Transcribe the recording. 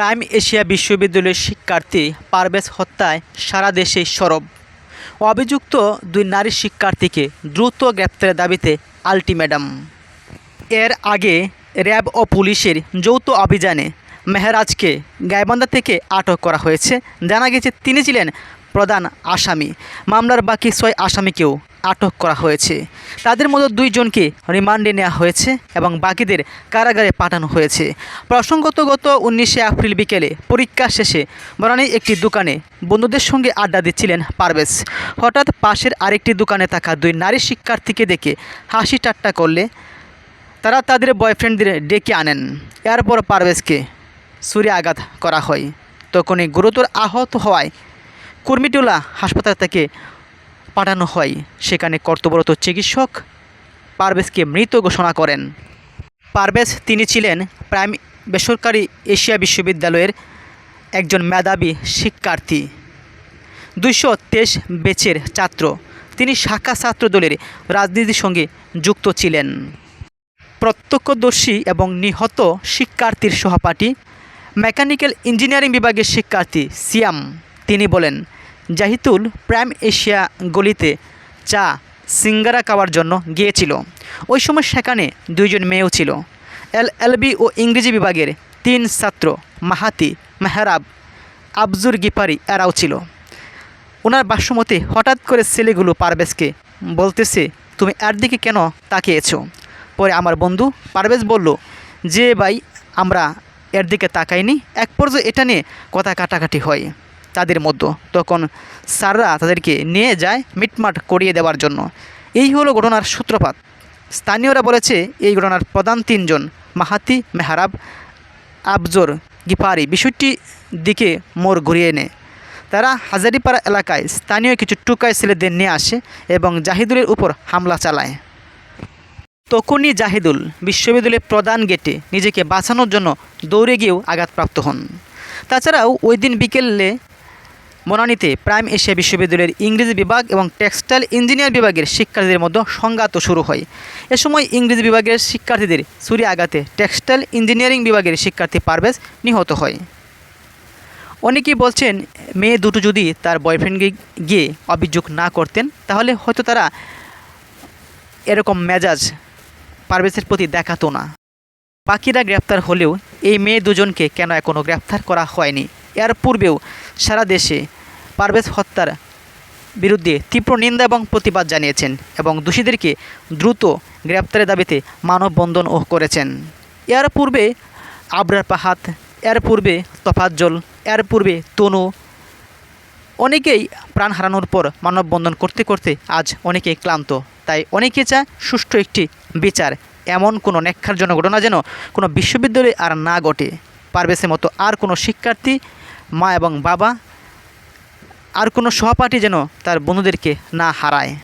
Prime Asia বিশ্ববিদ্যালয়ের শিক্ষার্থী পারভেজ হত্যায় সারা দেশে সরব। অভিযুক্ত দুই নারী শিক্ষার্থীকে দ্রুত গ্রেপ্তারের দাবিতে আলটিমেটাম। এর আগে র্যাব ও পুলিশের যৌথ অভিযানে মেহরাজকে গাইবান্ধা থেকে আটক করা হয়েছে। জানা গেছে, তিনি ছিলেন প্রধান আসামি। মামলার বাকি ছয় আসামিকেও আটক করা হয়েছে। তাদের মধ্যে দুইজনকে রিমান্ডে নেওয়া হয়েছে এবং বাকিদের কারাগারে পাঠানো হয়েছে। প্রসঙ্গত গত উনিশে এপ্রিল বিকেলে পরীক্ষা শেষে বনানী একটি দোকানে বন্ধুদের সঙ্গে আড্ডা দিচ্ছিলেন পারভেজ। হঠাৎ পাশের আরেকটি দোকানে থাকা দুই নারী শিক্ষার্থীকে দেখে হাসি ঠাট্টা করলে তারা তাদের বয়ফ্রেন্ডদের ডেকে আনেন। এরপর পারভেজকে ছুরি আঘাত করা হয়। তখনই গুরুতর আহত হওয়ায় কুর্মিটোলা হাসপাতাল থেকে পাঠানো হয়। সেখানে কর্তব্যরত চিকিৎসক পারভেজকে মৃত ঘোষণা করেন। পারভেজ তিনি ছিলেন প্রাইম বেসরকারি এশিয়া বিশ্ববিদ্যালয়ের একজন মেধাবী শিক্ষার্থী। দুইশো তেইশ বেচের ছাত্র। তিনি শাখা ছাত্র দলের রাজনীতির সঙ্গে যুক্ত ছিলেন। প্রত্যক্ষদর্শী এবং নিহত শিক্ষার্থীর সহপাঠী মেকানিক্যাল ইঞ্জিনিয়ারিং বিভাগের শিক্ষার্থী সিয়াম। তিনি বলেন, জাহিতুল প্রাইম এশিয়া গলিতে চা সিঙ্গারা খাওয়ার জন্য গিয়েছিল। ওই সময় সেখানে দুইজন মেয়েও ছিল। এল এলবি ও ইংরেজি বিভাগের তিন ছাত্র, মাহাতি, মেহরাব, আবজুর গিপারি এরাও ছিল। ওনার বাসমতে হঠাৎ করে ছেলেগুলো পারভেজকে বলতেছে, তুমি এর দিকে কেন তাকিয়েছো? পরে আমার বন্ধু পারভেজ বলল, যে ভাই, আমরা এর দিকে তাকাইনি, এক পর্যায়ে এটা নিয়ে কথা কাটাকাটি হয়। তাদের মধ্যে। তখন স্যাররা তাদেরকে নিয়ে যায় মিটমাট করিয়ে দেওয়ার জন্য। এই হলো ঘটনার সূত্রপাত। স্থানীয়রা বলেছে, এই ঘটনার প্রধান তিনজন মাহাতি মেহরাব, আবজর, গিফারি, বিষয়টি দিকে মোড় ঘুরিয়ে নেয় তারা হাজারিপাড়া এলাকায় স্থানীয় কিছু টুকাই ছেলেদের নিয়ে আসে এবং জাহিদুলের উপর হামলা চালায়। তখনই জাহিদুল বিশ্ববিদ্যালয়ের প্রধান গেটে নিজেকে বাঁচানোর জন্য দৌড়ে গিয়েও আঘাতপ্রাপ্ত হন। তাছাড়াও ওই দিন বিকেলে বনানীতে প্রাইম এশিয়া বিশ্ববিদ্যালয়ের ইংরেজি বিভাগ এবং টেক্সটাইল ইঞ্জিনিয়ার বিভাগের শিক্ষার্থীদের মধ্যে সংঘাত শুরু হয়। এ সময় ইংরেজি বিভাগের শিক্ষার্থীদের ছুরি আঘাতে টেক্সটাইল ইঞ্জিনিয়ারিং বিভাগের শিক্ষার্থী পারভেজ নিহত হয়। অনেকেই বলছেন, মেয়ে দুটো যদি তার বয়ফ্রেন্ডকে গিয়ে অভিযোগ না করতেন, তাহলে হয়তো তারা এরকম মেজাজ পারভেজের প্রতি দেখাতো না। বাকিরা গ্রেপ্তার হলেও এই মেয়ে দুজনকে কেন এখনও গ্রেপ্তার করা হয়নি? এর পূর্বেও সারা দেশে পারভেজ হত্যার বিরুদ্ধে তীব্র নিন্দা এবং প্রতিবাদ জানিয়েছেন এবং দোষীদেরকে দ্রুত গ্রেপ্তারের দাবিতে মানববন্ধনও করেছেন। এর পূর্বে আবরার পাহাত, এর পূর্বে তফাজ্জল, এর পূর্বে তনু। অনেকেই প্রাণ হারানোর পর মানববন্ধন করতে করতে আজ অনেকেই ক্লান্ত। তাই অনেকে চায় সুষ্ঠু একটি বিচার। এমন কোনো নেক্ষারজনক ঘটনা যেন কোনো বিশ্ববিদ্যালয়ে আর না ঘটে। পারভেজের মতো আর কোনো শিক্ষার্থী মা এবং বাবা আর কোনো সহপাঠী যেন তার বন্ধুদেরকে না হারায়।